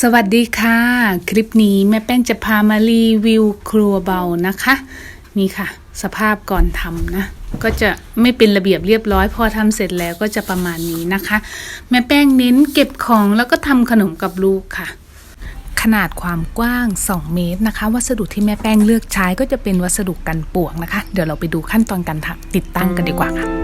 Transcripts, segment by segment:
สวัสดีค่ะ คลิปนี้แม่แป้งจะพามารีวิวครัวเบานะคะ นี่ค่ะ สภาพก่อนทำนะ ก็จะไม่เป็นระเบียบเรียบร้อย พอทำเสร็จแล้วก็จะประมาณนี้นะคะ แม่แป้งเน้นเก็บของแล้วก็ทำขนมกับลูกค่ะ ขนาดความกว้าง 2 เมตรนะคะ วัสดุที่แม่แป้งเลือกใช้ก็จะเป็นวัสดุกันปลวกนะคะ เดี๋ยวเราไปดูขั้นตอนการติดตั้งกันดีกว่าค่ะ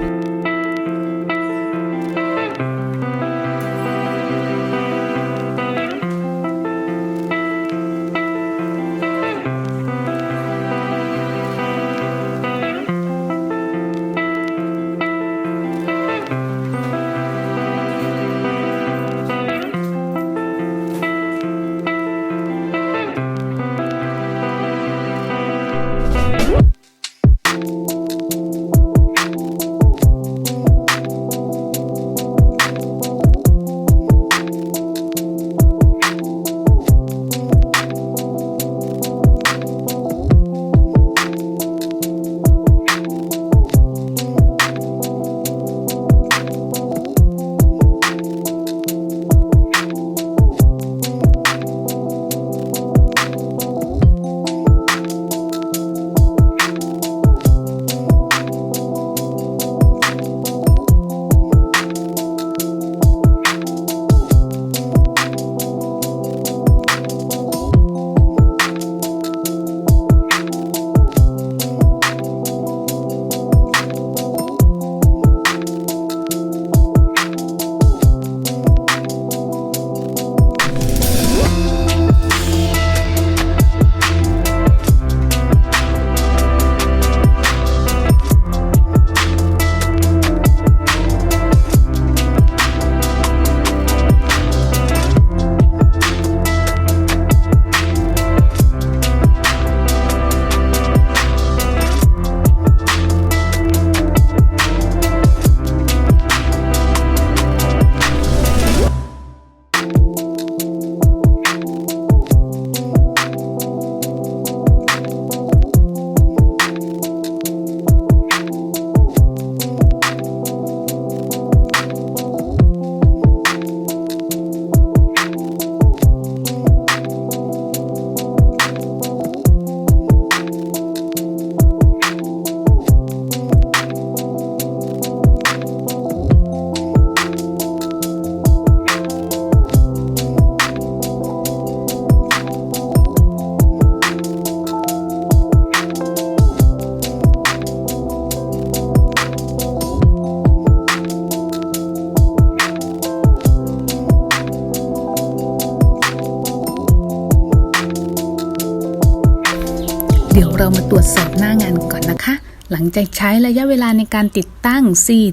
เรามาตรวจสอบหน้างานก่อนนะคะ หลังจากใช้ระยะเวลาในการติดตั้ง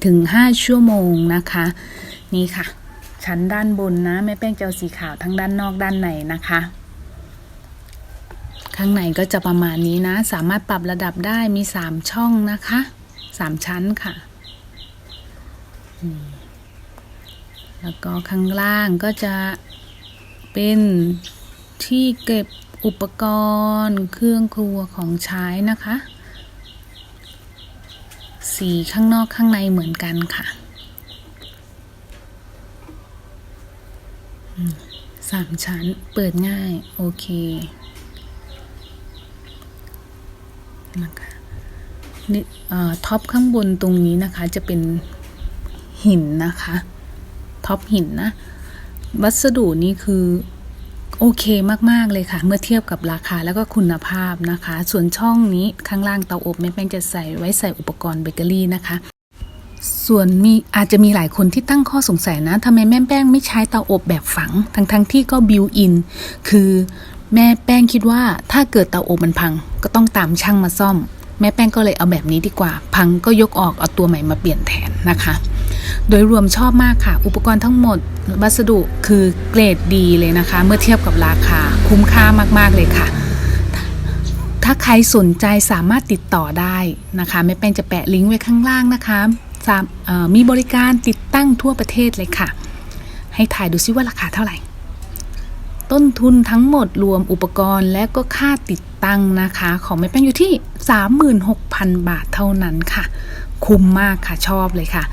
4-5 ชั่วโมงนะคะ นี่ค่ะ ชั้นด้านบนนะแม่แป้งเอาสีขาวทั้งด้านนอกด้านในนะคะ ข้างในก็จะประมาณนี้นะ สามารถปรับระดับได้มี 3 ช่องนะคะ 3 ชั้นค่ะแล้วก็ข้างล่างก็จะเป็นที่เก็บ อุปกรณ์เครื่องครัวของใช้นะคะ สีข้างนอกข้างในเหมือนกันค่ะสามชั้นเปิดง่าย โอเคนะคะนี่อ่อท็อปข้างบนตรงนี้นะคะจะเป็นหินนะคะ ท็อปหินนะ วัสดุนี้คือ โอเคมาก ๆ เลยค่ะ เมื่อเทียบกับราคาแล้วก็คุณภาพนะคะ ส่วนช่องนี้ข้างล่างเตาอบแม่แป้งจะใส่ไว้ใส่อุปกรณ์เบเกอรี่นะคะส่วนมีอาจจะมีหลายคนที่ตั้งข้อสงสัยนะทำไมแม่แป้งไม่ใช้เตาอบแบบฝัง ทั้งๆทที่ก็บิวอิน คือแม่แป้งคิดว่าถ้าเกิดเตาอบมันพัง ก็ต้องตามช่างมาซ่อม แม่แป้งก็เลยเอาแบบนี้ดีกว่า พังก็ยกออกเอาตัวใหม่มาเปลี่ยนแทนนะคะ โดยรวมชอบมากค่ะ อุปกรณ์ทั้งหมดวัสดุคือเกรดดีเลยนะคะ เมื่อเทียบกับราคาคุ้มค่ามาก ๆ เลยค่ะ ถ้าใครสนใจสามารถติดต่อได้นะคะแม่แป้งจะแปะลิงก์ไว้ข้างล่างนะคะม,มีบริการติดตั้งทั่วประเทศเลยค่ะ ให้ถ่ายดูซิว่าราคาเท่าไหร่ ต้นทุนทั้งหมดรวมอุปกรณ์และก็ค่าติดตั้งนะคะ ของแม่แป้งอยู่ที่ 36,000 บาทเท่านั้นค่ะ คุ้มมากค่ะชอบเลยค่ะ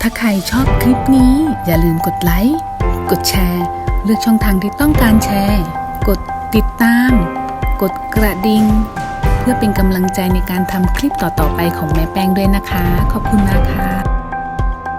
ถ้าใครชอบคลิปนี้อย่าลืมกดไลค์ กดแชร์ เลือกช่องทางที่ต้องการแชร์ กดติดตาม กดกระดิ่ง เพื่อเป็นกำลังใจในการทำคลิปต่อๆไปของแม่แป้งด้วยนะคะ ขอบคุณนะคะ